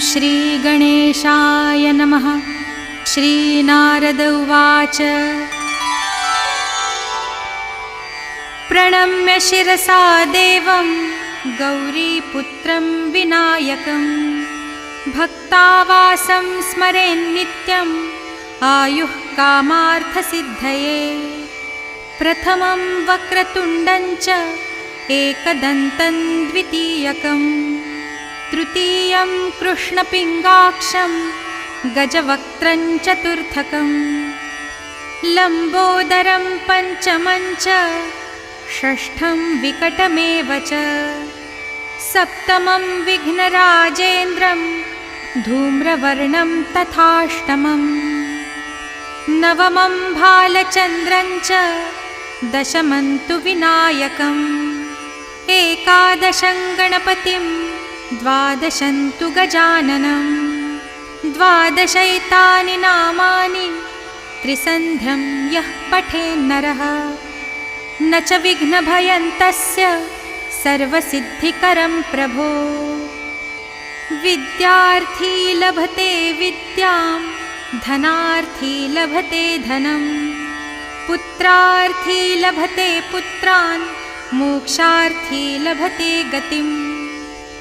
श्रीगणेशाय नमः। श्रीनारद उवाच। प्रणम्य शिरसा देवं गौरीपुत्रं विनायकं। भक्तावासं स्मरेन्नित्यम् आयुः कामार्थसिद्धये। प्रथमं वक्रतुण्डञ्च एकदन्तं द्वितीयकं तृतीयं कृष्णपिङ्गाक्षं गजवक्त्रं चतुर्थकं लम्बोदरं पञ्चमञ्च षष्ठं विकटमेव च। सप्तमं विघ्नराजेन्द्रं धूम्रवर्णं तथाष्टमम्। नवमं भालचन्द्रञ्च दशमन्तु विनायकम्। एकादशं गणपतिं द्वादशन्तु गजाननं द्वादशैतानि नामानि त्रिसन्ध्यं यः पठेन्नरः। न च विघ्नभयन्तस्य सर्वसिद्धिकरं प्रभो। विद्यार्थी लभते विद्याम् धनार्थी लभते धनं। पुत्रार्थी लभते पुत्रान् मोक्षार्थी लभते गतिं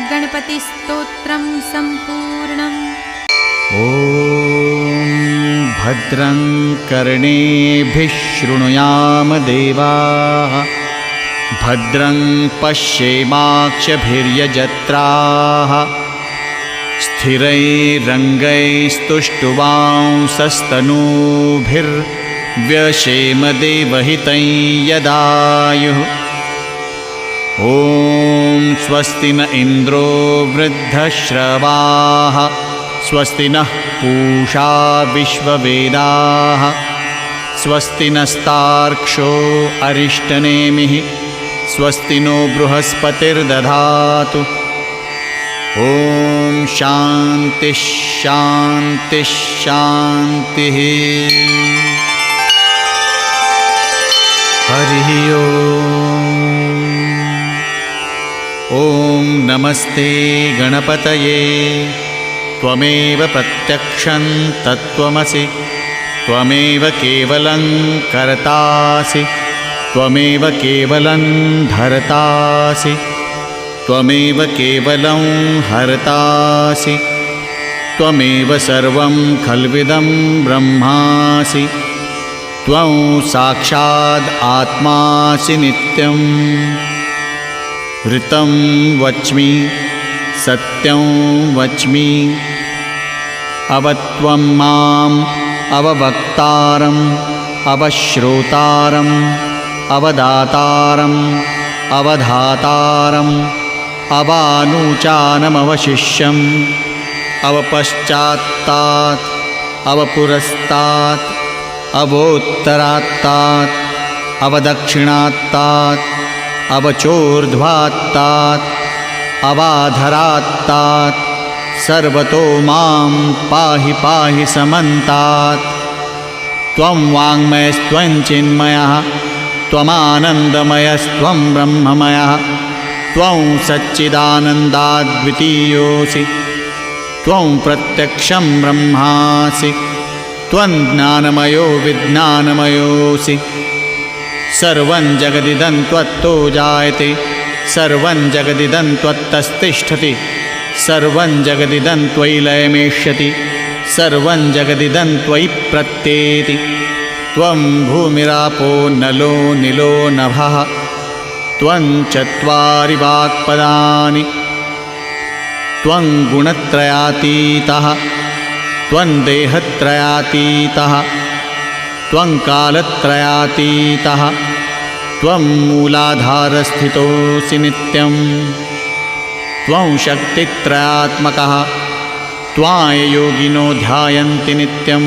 गणपतिस्तोत्रं सम्पूर्णम्। ॐ भद्रं कर्णेभिः शृणुयाम देवाः। भद्रं पश्येमाक्षभिर्यजत्राः। स्थिरैरङ्गैस्तुष्टुवांसस्तनूभिर्व्यशेमदेवहितं यदायुः ॐ स्वस्ति न इन्द्रो वृद्धश्रवाः स्वस्ति नः पूषा विश्ववेदाः स्वस्ति नस्तार्क्ष्यो अरिष्टनेमिः स्वस्ति नो बृहस्पतिर्दधातु। ॐ शान्तिः शान्तिः शान्तिः। हरिः ॐ नमस्ते गणपतये। त्वमेव प्रत्यक्षं तत्त्वमसि। त्वमेव केवलं कर्तासि। त्वमेव केवलं धर्तासि। त्वमेव केवलं हर्तासि। त्वमेव सर्वं खल्विदं ब्रह्मासि। त्वं साक्षाद् आत्मासि नित्यम् ऋतं वच्मि सत्यं वच्मि। अवत्वं माम् अववक्तारम् अवश्रोतारम् अवदातारम् अवधातारम् अवानूचानमवशिष्यम्। अवपश्चात्तात् अवपुरस्तात् अवोत्तरात्तात् अवदक्षिणात्तात् अवचोर्ध्वात्तात् अवाधरात्तात् सर्वतो मां पाहि पाहि समन्तात्। त्वं वाङ्मयस्त्वं चिन्मयः त्वमानन्दमयस्त्वं ब्रह्ममयः। त्वं सच्चिदानन्दाद्वितीयोऽसि त्वं प्रत्यक्षं ब्रह्मासि। त्वं ज्ञानमयो विज्ञानमयोऽसि सर्वं जगदिदं त्वत्तो जायते सर्वं जगदिदं त्वत्तस्तिष्ठति सर्वं जगदिदं त्वयि लयमेष्यति सर्वं जगदिदं त्वयि प्रत्येति। त्वं भूमिरापो नलो निलो नभः त्वं चत्वारि वाक्पदानि त्वं गुणत्रयातीतः त्वं देहत्रयातीतः त्वं कालत्रयातीतः। त्वं मूलाधारस्थितोऽसि नित्यं त्वं शक्तित्रयात्मकः। त्वाययोगिनो ध्यायन्ति नित्यं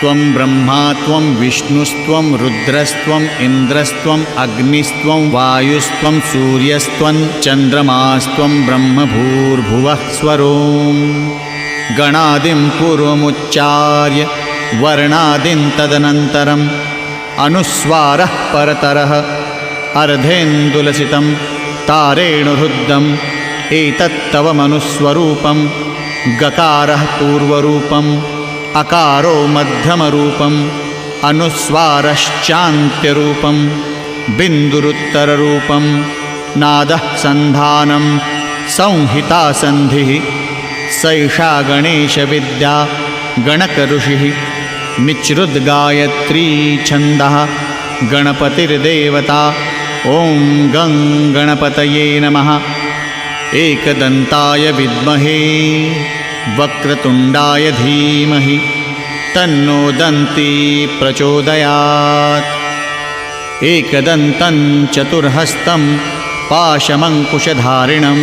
त्वं ब्रह्मा त्वं विष्णुस्त्वं रुद्रस्त्वम् इन्द्रस्त्वम् अग्निस्त्वं वायुस्त्वं सूर्यस्त्वं चन्द्रमास्त्वं ब्रह्मभूर्भुवः स्वरों गणादिं पूर्वमुच्चार्य वर्णादिं तदनन्तरम् अनुस्वारः परतरः अर्धेन्दुलसितं तारेणुहृद्धम् एतत्तव मनुस्वरूपं गकारः पूर्वरूपम् अकारो मध्यमरूपम् अनुस्वारश्चान्त्यरूपं बिन्दुरुत्तररूपं नादः सन्धानं संहितासन्धिः सैषा गणेशविद्या गणकऋषिः निचृद्गायत्री छन्दः गणपतिर्देवता। ॐ गं गणपतये नमः। एकदन्ताय विद्महे वक्रतुण्डाय धीमहि तन्नो दन्ती प्रचोदयात्। एकदन्तं चतुर्हस्तं पाशमङ्कुशधारिणं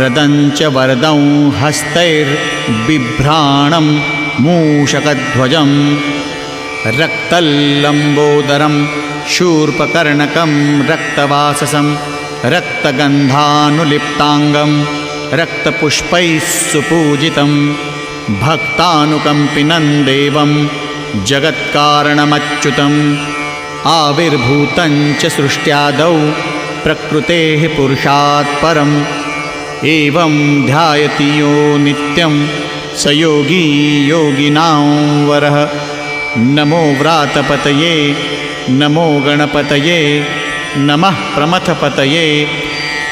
रदं च वरदं हस्तैर्बिभ्राणं मूषकध्वजं रक्तल्लम्बोदरं शूर्पकर्णकं रक्तवाससं रक्तगन्धानुलिप्ताङ्गं रक्तपुष्पैः सुपूजितं भक्तानुकम्पिनं देवं जगत्कारणमच्युतम् आविर्भूतं च सृष्ट्यादौ प्रकृतेः पुरुषात् परम्। एवं ध्यायति यो नित्यं स योगी योगिनां वरः। नमो व्रातपतये नमो गणपतये नमः प्रमथपतये।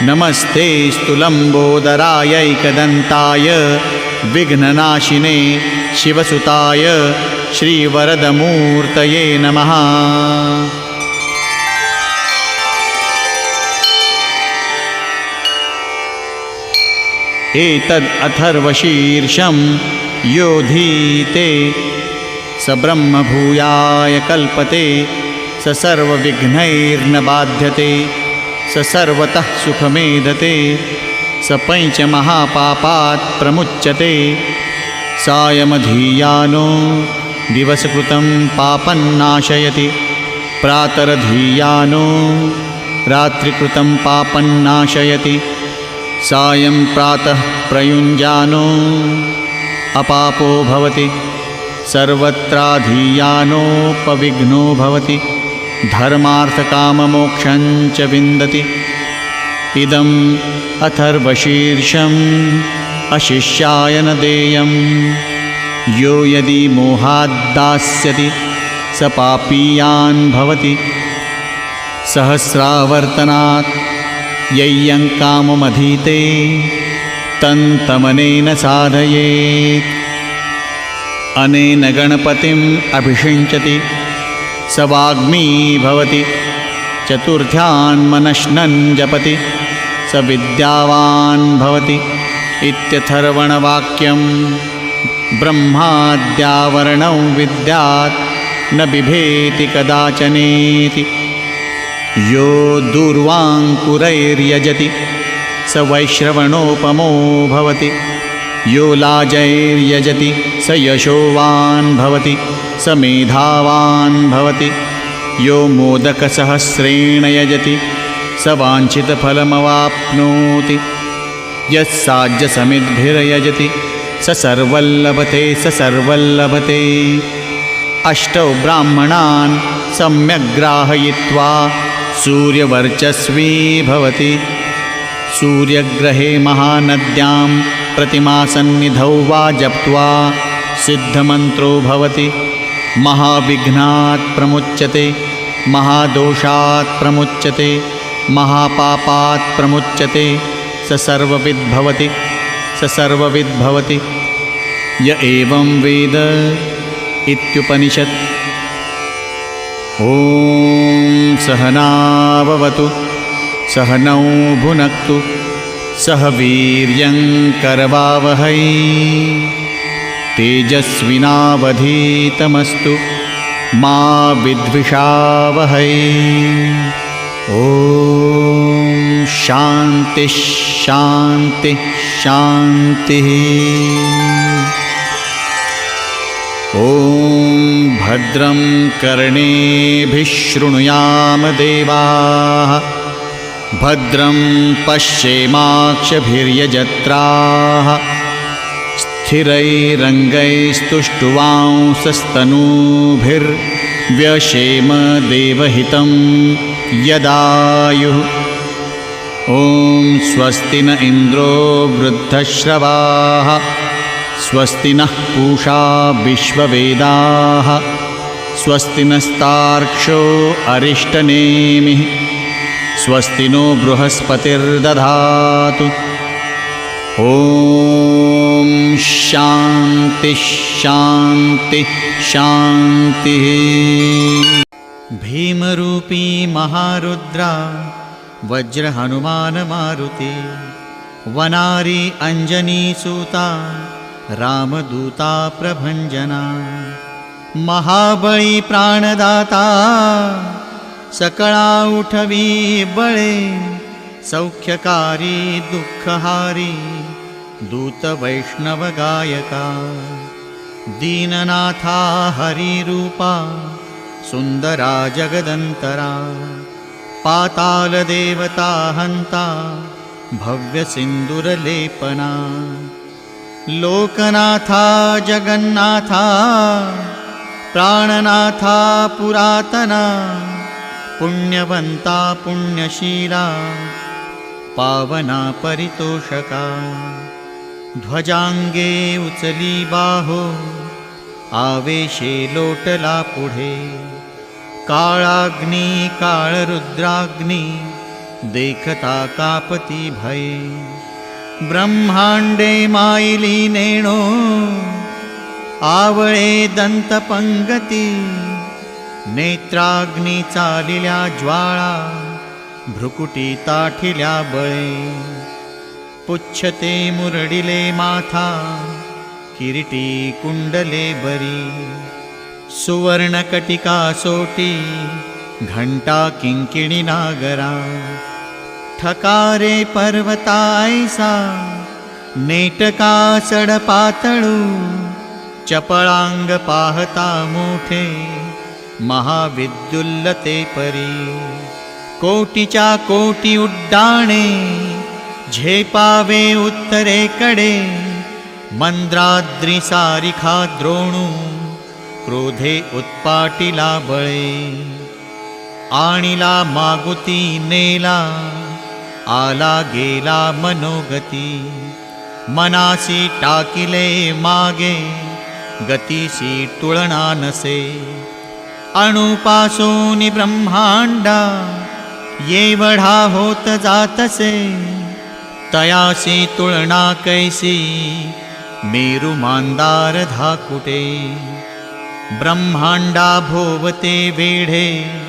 नमस्ते स्तुलम्बोदरायैकदन्ताय विघ्ननाशिने शिवसुताय श्रीवरदमूर्तये नमः एतद् अथर्वशीर्षं योधीते। स ब्रह्मभूयाय कल्पते स सर्वविघ्नैर्न बाध्यते स सर्वतः सुखमेधते स पञ्चमहापापात् प्रमुच्यते। सायमधीयानो दिवसकृतं पापन्नाशयति प्रातरधीयानो रात्रिकृतं पापन्नाशयति सायं प्रातः प्रयुञ्जानो। अपापो भवति। सर्वत्राधीयानोपविघ्नो भवति। धर्मार्थकाममोक्षं च विन्दति। इदम् अथर्वशीर्षम् अशिष्याय न देयं यो यदि मोहाद्दास्यति स पापीयान् भवति। सहस्रावर्तनात् यय्यं काममधीते तन्तमनेन साधयेत्। अनेन गणपतिम् अभिषिञ्चति स वाग्मी भवति चतुर्थ्यान्मनश्नन् जपति स विद्यावान् भवति इत्यथर्वणवाक्यं ब्रह्माद्यावरणौ विद्यात् न बिभेति कदाचनेति यो दूर्वाङ्कुरैर्यजति स वैश्रवणोपमो भवति। यो लाजैर्यजति स यशोवान् भवति स मेधावान् भवति। यो मोदकसहस्रेण यजति स वाञ्छितफलमवाप्नोति। यस्साज्यसमिद्भिर्यजति स सर्वल्लभते स सर्वल्लभते। अष्टौ ब्राह्मणान् सम्यग्राहयित्वा सूर्यवर्चस्वी भवति। सूर्यग्रहे महानद्यां प्रतिमासन्निधौ वा जप्त्वा सिद्धमन्त्रो भवति। महाविघ्नात् प्रमुच्यते महादोषात् प्रमुच्यते महापापात् प्रमुच्यते स सर्वविद्भवति स सर्वविद्भवति य एवं वेद इत्युपनिषत् ॐ सहनाववतु सहनौ भुनक्तु सह वीर्यङ्करवावहै तेजस्विनावधीतमस्तु मा विद्विषावहै। ॐ शान्तिः शान्तिः। ॐ भद्रं कर्णेभिः शृणुयाम देवाः। भद्रं पश्येमाक्षभिर्यजत्राः। स्थिरैरङ्गैस्तुष्टुवांसस्तनूभिर्व्यशेम देवहितं यदायुः। ॐ स्वस्ति न इन्द्रो वृद्धश्रवाः स्वस्ति नः पूषा विश्ववेदाः। स्वस्ति नस्तार्क्ष्यो अरिष्टनेमिः। स्वस्ति नो बृहस्पतिर्दधातु। ॐ शान्तिः शान्तिः शान्तिः। भीमरूपी महारुद्रा वज्रहनुमानमारुति वनारी अञ्जनीसूता रामदूता प्रभञ्जना। महाबळी प्राणदाता सकळा उठवी बळे सौख्यकारी दुःखहारी दूतवैष्णवगायका दीननाथा हरिरूपा सुन्दरा जगदन्तरा पातालदेवता हन्ता भव्यसिन्दुरलेपना लोकनाथा जगन्नाथा प्राणनाथा पुरातना पुण्यवन्ता पुण्यशीला पावना परितोषका ध्वजाङ्गे उचली बाहो आवेशे लोटला पुढे काळाग्नी काळरुद्राग्नी देखता कापती भये ब्रह्माण्डे मायिली नेणो आवळे दन्तपङ्गती नेत्राग्नी चालिल्या ज्वाळा भ्रुकुटी ताठिल्या बळे. पुच्छते मुरडिले माथा किरीटी कुण्डले बरी. सुवर्णकटिका सोटी घण्टा किङ्किणी नागरा ठकारे पर्वतायसा नेटका पाहता मोठे महाविद्युल्लते परी। कोटीच्या कोटी उड्डाणे झेपावे उत्तरेकडे मंद्राद्री सारिखा द्रोणू क्रोधे उत्पाटिला बळे। आणिला मागुती नेला आला गेला मनोगती मनाशी टाकिले मागे गतीशी तुळना नसे. अणुपासून ब्रह्मांडा येवढा होत जातसे. तयाशी तुळना कैसी मेरु मांदार धाकुटे. ब्रह्मांडा भोवते वेढे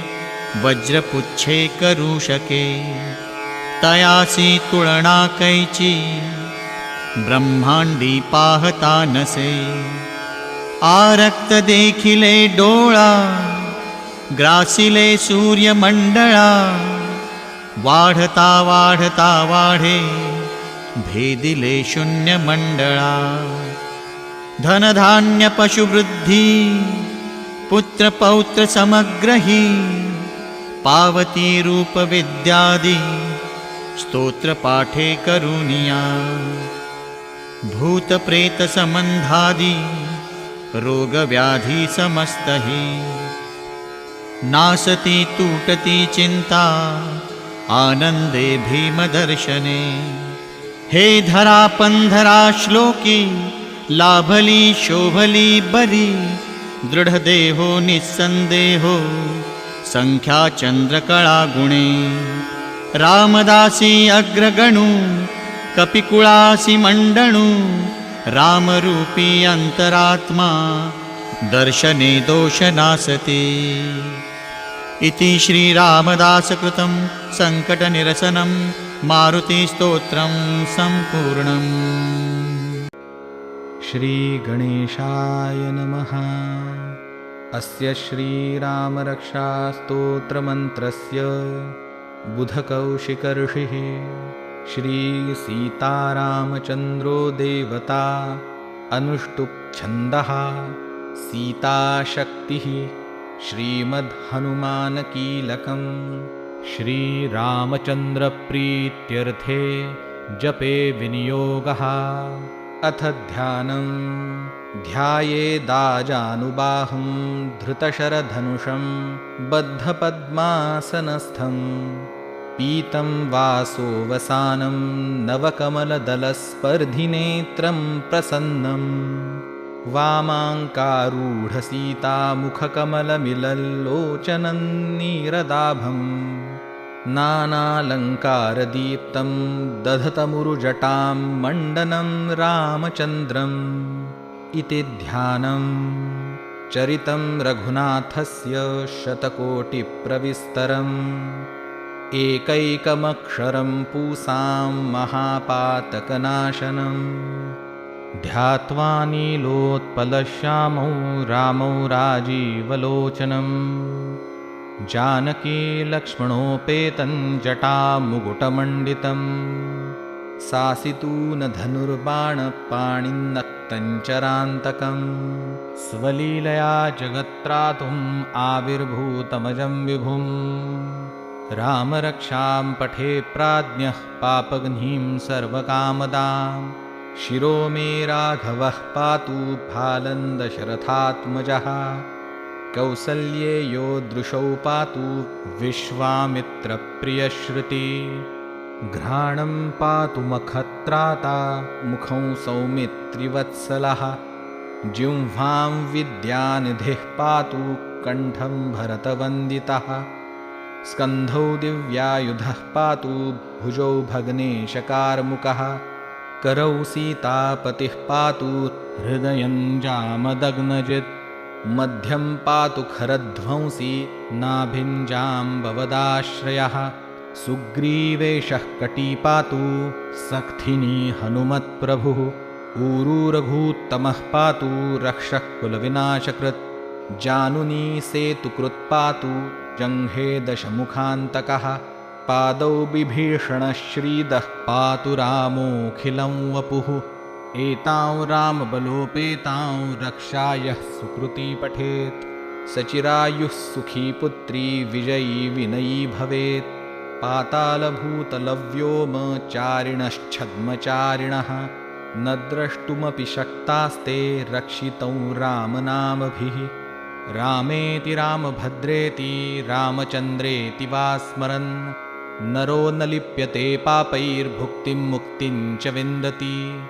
वज्रपुच्छे करू शके. तयासी तुळना कैची। ब्रह्मांडी पाहता नसे। आरक्त देखिले डोळा। ग्रासिले सूर्यमंडळा। वाढता वाढता वाढे। भेदिले शून्यमंडळा। धनधान्य पशुवृद्धी। पुत्रपौत्र समग्रही। पावती रूपविद्यादि स्तोत्रपाठे करुनिया भूतप्रेतसम्बन्धादि रोगव्याधि समस्तहि। नासति तूटति चिन्ता आनन्दे भीमदर्शने। हे धरा पन्धरा श्लोकी लाभली शोभली बरी दृढदेहो निस्सन्देहो सङ्ख्याचन्द्रकळा गुणे रामदासी अग्रगणु कपिकुळासि मण्डणु रामरूपी अन्तरात्मा दर्शने दोषनासति इति श्रीरामदासकृतं सङ्कटनिरसनं मारुतिस्तोत्रं सम्पूर्णम्। श्रीगणेशाय नमः। अस्य श्रीरामरक्षास्तोत्रमन्त्रस्य बुधकौशिकर्षिः श्रीसीतारामचन्द्रो देवता अनुष्टुप्छन्दः सीताशक्तिः श्रीमद्हनुमानकीलकम् श्रीरामचन्द्रप्रीत्यर्थे जपे विनियोगः अथ ध्यानं। ध्यायेदाजानुबाहं धृतशरधनुषं बद्धपद्मासनस्थं। पीतं वासोऽवसानं नवकमलदलस्पर्धिनेत्रं प्रसन्नम् वामाङ्कारूढसीतामुखकमलमिलल्लोचनं नीरदाभम् नानालङ्कारदीप्तं दधतमुरुजटां मण्डनं रामचन्द्रम् इति ध्यानं चरितं रघुनाथस्य शतकोटिप्रविस्तरम्। एकैकमक्षरं पूसां महापातकनाशनम्। ध्यात्वा नीलोत्पलश्यामौ रामौ राजीवलोचनम् जानकी लक्ष्मणोपेतं जटामुकुटमण्डितं सासितूनधनुर्बाणपाणिन्नक्तञ्चरान्तकं स्वलीलया जगत्त्रातुम् आविर्भूतमजं विभुं रामरक्षां पठे प्राज्ञः पापघ्नीं सर्वकामदां शिरो मे राघवः पातु फालन्दशरथात्मजः कौसल्ये यो दृशौ पातु विश्वामित्रप्रियश्रुति। घ्राणं पातु मखत्राता मुखं सौमित्रिवत्सलः। जिह्वां विद्यानिधिः पातु कण्ठं भरतवन्दितः। स्कन्धौ दिव्यायुधः पातु भुजौ भग्नेशकार्मुकः करौ सीतापतिः पातु हृदयं जामदग्नजित् मध्यं पातु खरध्वंसी नाभिञ्जाम्बवदाश्रयः। सुग्रीवेशः कटी पातु सख्थिनी हनुमत्प्रभुः। ऊरूरघूत्तमः पातु रक्षः कुलविनाशकृत्। जानुनी सेतुकृत् पातु जङ्घे दशमुखान्तकः। पादौ बिभीषणः श्रीदः पातु रामोऽखिलं वपुः एतां रामबलोपेतां रक्षायः सुकृती पठेत्। सचिरायुः सुखी पुत्री विजयी विनयी भवेत्। पातालभूतलव्योमचारिणश्छद्मचारिणः न द्रष्टुमपि शक्तास्ते रक्षितौ रामनामभिः। रामेति रामभद्रेति रामचन्द्रेति वा स्मरन्। नरो न लिप्यते पापैर्भुक्तिं मुक्तिं च विन्दति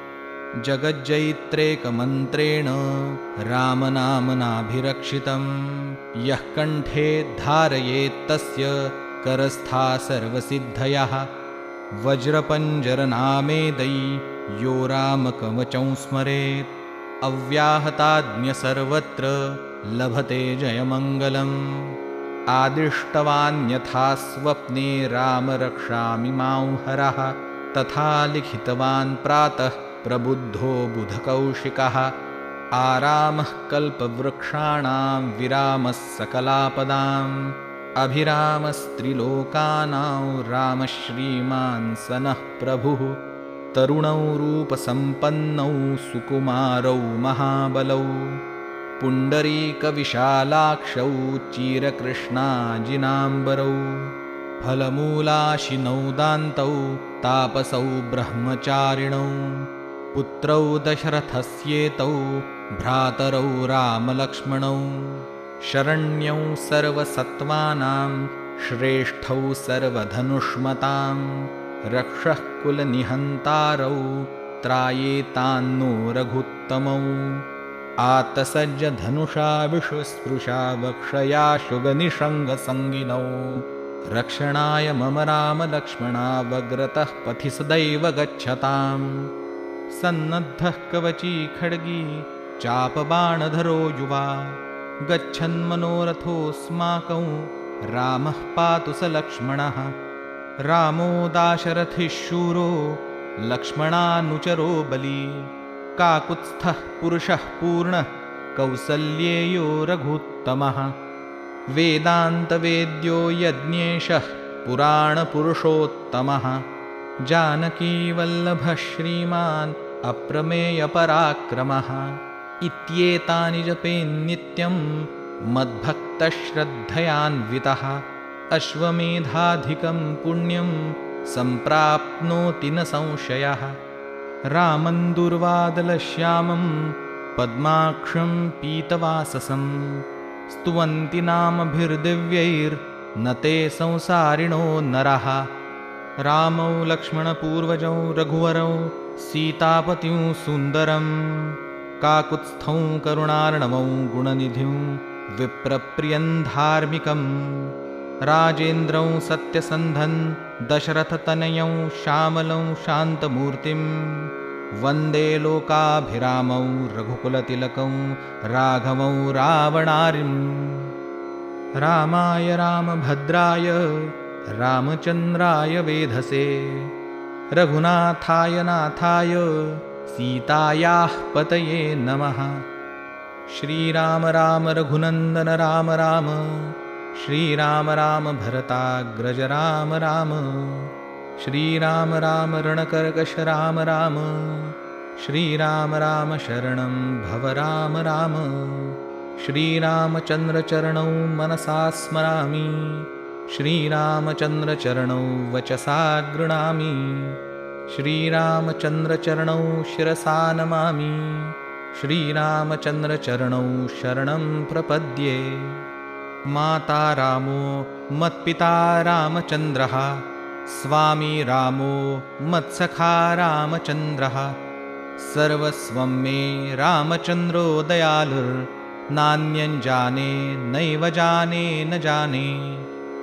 जगज्जैत्रेकमन्त्रेण रामनामनाभिरक्षितं यः कण्ठे धारयेत्तस्य करस्था सर्वसिद्धयः। वज्रपञ्जरनामेदै यो रामकवचं स्मरेत् अव्याहताज्ञसर्वत्र लभते जयमङ्गलम्। आदिष्टवान्यथा स्वप्ने राम रक्षामि मां हरः तथा लिखितवान् प्रातः प्रबुद्धो बुधकौशिकः। आरामः कल्पवृक्षाणां विरामः सकलापदाम्। अभिरामस्त्रिलोकानां रामश्रीमान् स नः प्रभुः। तरुणौ रूपसम्पन्नौ सुकुमारौ महाबलौ। पुण्डरीकविशालाक्षौ चिरकृष्णाजिनाम्बरौ। फलमूलाशिनौ दान्तौ तापसौ ब्रह्मचारिणौ पुत्रौ दशरथस्येतौ भ्रातरौ रामलक्ष्मणौ। शरण्यौ सर्वसत्त्वानां श्रेष्ठौ सर्वधनुष्मतां। रक्षः कुलनिहन्तारौ त्रायेतान्नो रघुत्तमौ आतसज्जधनुषा विषुस्पृशा वक्षया शुगनिषङ्गसङ्गिनौ रक्षणाय मम रामलक्ष्मणावग्रतः पथि सदैव गच्छताम् सन्नद्धः कवची खड्गी चापबाणधरो युवा। गच्छन्मनोरथोऽस्माकं रामः पातु स लक्ष्मणः। रामो दाशरथिः शूरो लक्ष्मणानुचरो बली। काकुत्स्थः पुरुषः पूर्णः कौसल्येयो रघुत्तमः। वेदान्तवेद्यो यज्ञेशः पुराणपुरुषोत्तमः जानकीवल्लभः श्रीमान् अप्रमेयपराक्रमः। इत्येतानि जपेन्नित्यं मद्भक्तश्रद्धयान्वितः। अश्वमेधाधिकं पुण्यं सम्प्राप्नोति न संशयः। रामं दुर्वादलश्यामं पद्माक्षं पीतवाससं। स्तुवन्ति नामभिर्दिव्यैर्न ते संसारिणो नरः रामौ लक्ष्मणपूर्वजौ रघुवरौ सीतापतिं सुन्दरं काकुत्स्थौ करुणार्णवौ गुणनिधिं विप्रप्रियं धार्मिकम् राजेन्द्रौ सत्यसन्धन् दशरथतनयौ श्यामलौ शान्तमूर्तिं वन्दे लोकाभिरामौ रघुकुलतिलकौ राघवौ रावणारिम् रामाय रामभद्राय रामचन्द्राय वेधसे। रघुनाथाय नाथाय सीतायाः पतये नमः। श्रीराम राम रघुनन्दन राम राम। श्रीराम राम भरताग्रज राम राम। श्रीराम राम रणकर्कश राम राम। श्रीराम राम शरणं भव राम राम। श्रीरामचन्द्रचरणौ मनसा स्मरामि श्रीरामचन्द्रचरणौ वचसा गृणामि। श्रीरामचन्द्रचरणौ शिरसा नमामि। श्रीरामचन्द्रचरणौ शरणं प्रपद्ये। माता रामो मत्पिता रामचन्द्रः। स्वामी रामो मत्सखा रामचन्द्रः। सर्वस्वं मे रामचन्द्रो दयालुर्नान्यं जाने नैव जाने न जाने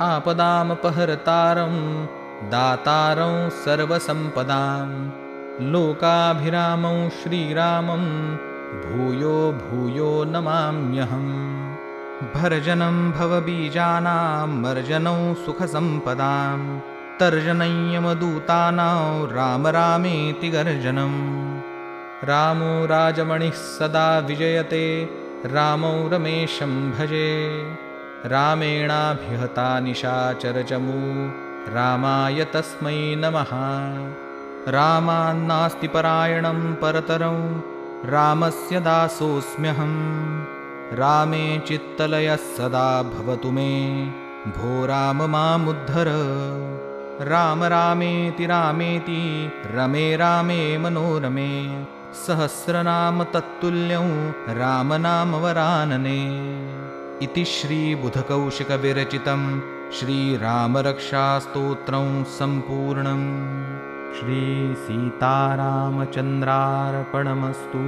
आपदामपहरतारं दातारं सर्वसम्पदां। लोकाभिरामं श्रीरामं भूयो भूयो नमाम्यहम्। भर्जनं भवबीजानां मर्जनं सुखसम्पदां। तर्जनयमदूतानां राम रामेति गर्जनम्। रामो राजमणिः सदा विजयते रामौ रमेशं भजे रामेणाभिहता निशाचरचमू रामाय तस्मै नमः। रामान्नास्ति परायणं परतरं। रामस्य दासोऽस्म्यहं। रामे चित्तलयः सदा भवतु मे। भो राम मामुद्धर राम रामेति रामेति। रमे रामे मनोरमे। सहस्रनाम तत्तुल्यं रामनामवरानने इति श्रीबुधकौशिकविरचितं श्रीरामरक्षास्तोत्रं सम्पूर्णम् श्रीसीतारामचन्द्रार्पणमस्तु